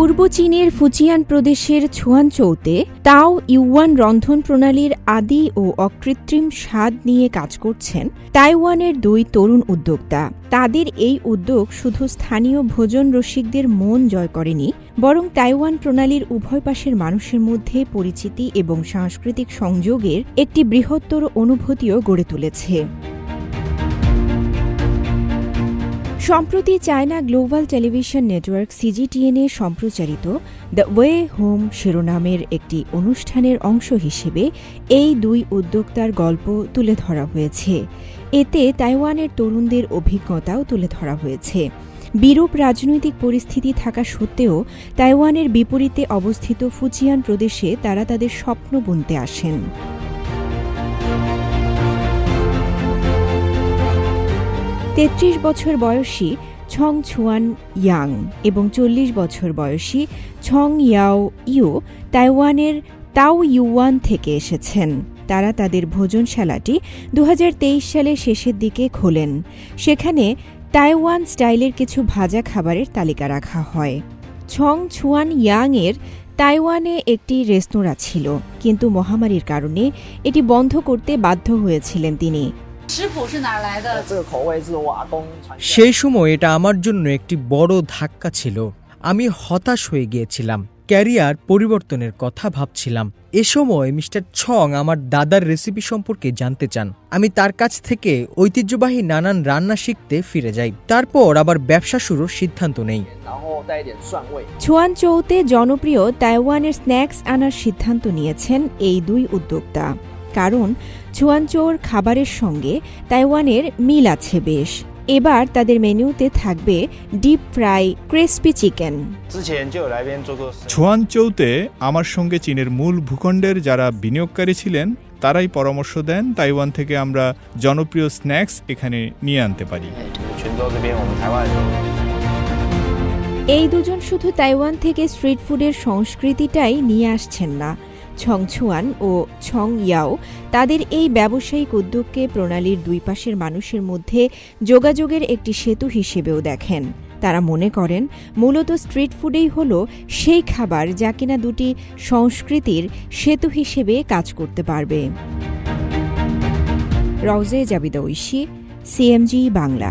পূর্ব চীনের ফুজিয়ান প্রদেশের ছুয়ানচৌতে তাও ইউয়ান রন্ধন প্রণালীর আদি ও অকৃত্রিম স্বাদ নিয়ে কাজ করছেন তাইওয়ানের দুই তরুণ উদ্যোক্তা। তাদের এই উদ্যোগ শুধু স্থানীয় ভোজন রসিকদের মন জয় করেনি, বরং তাইওয়ান প্রণালীর উভয় পাশের মানুষের মধ্যে পরিচিতি এবং সাংস্কৃতিক সংযোগের একটি বৃহত্তর অনুভূতিও গড়ে তুলেছে। সম্প্রতি চায়না গ্লোবাল টেলিভিশন নেটওয়ার্ক সিজিটিএনএ সম্প্রচারিত দ্য ওয়ে হোম শিরোনামের একটি অনুষ্ঠানের অংশ হিসেবে এই দুই উদ্যোক্তার গল্প তুলে ধরা হয়েছে। এতে তাইওয়ানের তরুণদের অভিজ্ঞতাও তুলে ধরা হয়েছে। বিরূপ রাজনৈতিক পরিস্থিতি থাকা সত্ত্বেও তাইওয়ানের বিপরীতে অবস্থিত ফুজিয়ান প্রদেশে তারা তাদের স্বপ্ন বুনতে আসেন। তেত্রিশ বছর বয়সী ছং ছুয়ান ইয়াং এবং চল্লিশ বছর বয়সী ছং ইয়াও ইউ তাইওয়ানের তাও ইউয়ান থেকে এসেছেন। তারা তাদের ভোজনশালাটি দু হাজার তেইশ সালের শেষের দিকে খোলেন। সেখানে তাইওয়ান স্টাইলের কিছু ভাজা খাবারের তালিকা রাখা হয়। ছং ছুয়ান ইয়াংয়ের তাইওয়ানে একটি রেস্তোরাঁ ছিল, কিন্তু মহামারীর কারণে এটি বন্ধ করতে বাধ্য হয়েছিলেন তিনি। সেই সময় এটা আমার জন্য একটি বড় ধাক্কা ছিল। আমি হতাশ হয়ে গিয়েছিলাম। ক্যারিয়ার পরিবর্তনের কথা ভাবছিলাম। এ সময় মিস্টার ছং আমার দাদার রেসিপি সম্পর্কে জানতে চান। আমি তার কাছ থেকে ঐতিহ্যবাহী নানান রান্না শিখতে ফিরে যাই। তারপর আবার ব্যবসা শুরুর সিদ্ধান্ত নেই। চৌতে জনপ্রিয় তাইওয়ানের স্ন্যাক্স আনার সিদ্ধান্ত নিয়েছেন এই দুই উদ্যোক্তা। কারণ চুয়ানচৌর খাবারের সঙ্গে তাইওয়ানের মিল আছে বেশ। এবার তাদের মেনুতে থাকবে ডিপ ফ্রাই ক্রিসপি চিকেন। চৌতে আমার সঙ্গে চীনের মূল ভূখণ্ডের যারা বিনিয়োগকারী ছিলেন তারাই পরামর্শ দেন তাইওয়ান থেকে আমরা জনপ্রিয় স্ন্যাক্স এখানে নিয়ে আনতে পারি। এই দুজন শুধু তাইওয়ান থেকে স্ট্রিট ফুডের সংস্কৃতিটাই নিয়ে আসছেন না ছংছুয়ান ও ছং ইয়াও তাদের এই ব্যবসায়িক উদ্যোগকে প্রণালীর দুই পাশের মানুষের মধ্যে যোগাযোগের একটি সেতু হিসেবেও দেখেন। তারা মনে করেন, মূলত স্ট্রিট ফুডেই হল সেই খাবার যা কিনা দুটি সংস্কৃতির সেতু হিসেবে কাজ করতে পারবে। রওজে জাবিদা ঐশী, সিএমজি বাংলা।